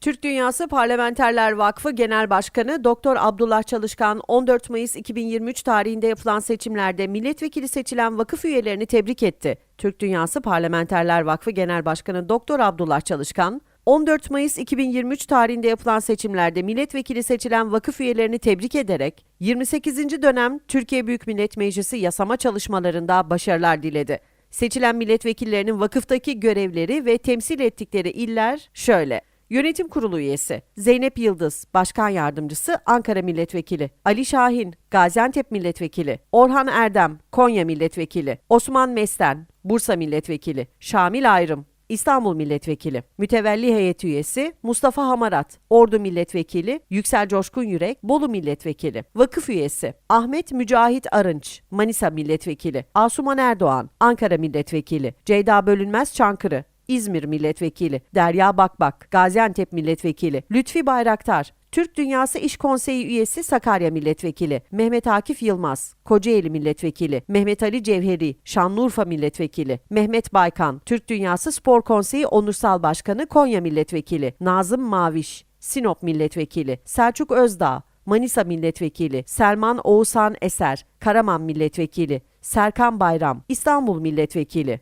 Türk Dünyası Parlamenterler Vakfı Genel Başkanı Doktor Abdullah Çalışkan 14 Mayıs 2023 tarihinde yapılan seçimlerde milletvekili seçilen vakıf üyelerini tebrik etti. Türk Dünyası Parlamenterler Vakfı Genel Başkanı Doktor Abdullah Çalışkan 14 Mayıs 2023 tarihinde yapılan seçimlerde milletvekili seçilen vakıf üyelerini tebrik ederek 28. dönem Türkiye Büyük Millet Meclisi yasama çalışmalarında başarılar diledi. Seçilen milletvekillerinin vakıftaki görevleri ve temsil ettikleri iller şöyle. Yönetim Kurulu üyesi Zeynep Yıldız, Başkan Yardımcısı Ankara Milletvekili, Ali Şahin, Gaziantep Milletvekili, Orhan Erdem, Konya Milletvekili, Osman Mesten, Bursa Milletvekili, Şamil Ayrım, İstanbul Milletvekili, Mütevelli Heyet Üyesi Mustafa Hamarat, Ordu Milletvekili Yüksel Coşkun Yürek, Bolu Milletvekili, Vakıf Üyesi Ahmet Mücahit Arınç, Manisa Milletvekili, Asuman Erdoğan, Ankara Milletvekili, Ceyda Bölünmez Çankırı, İzmir Milletvekili, Derya Bakbak, Gaziantep Milletvekili, Lütfi Bayraktar, Türk Dünyası İş Konseyi üyesi Sakarya Milletvekili, Mehmet Akif Yılmaz, Kocaeli Milletvekili, Mehmet Ali Cevheri, Şanlıurfa Milletvekili, Mehmet Baykan, Türk Dünyası Spor Konseyi Onursal Başkanı Konya Milletvekili, Nazım Maviş, Sinop Milletvekili, Selçuk Özdağ, Manisa Milletvekili, Selman Oğuzhan Eser, Karaman Milletvekili, Serkan Bayram, İstanbul Milletvekili,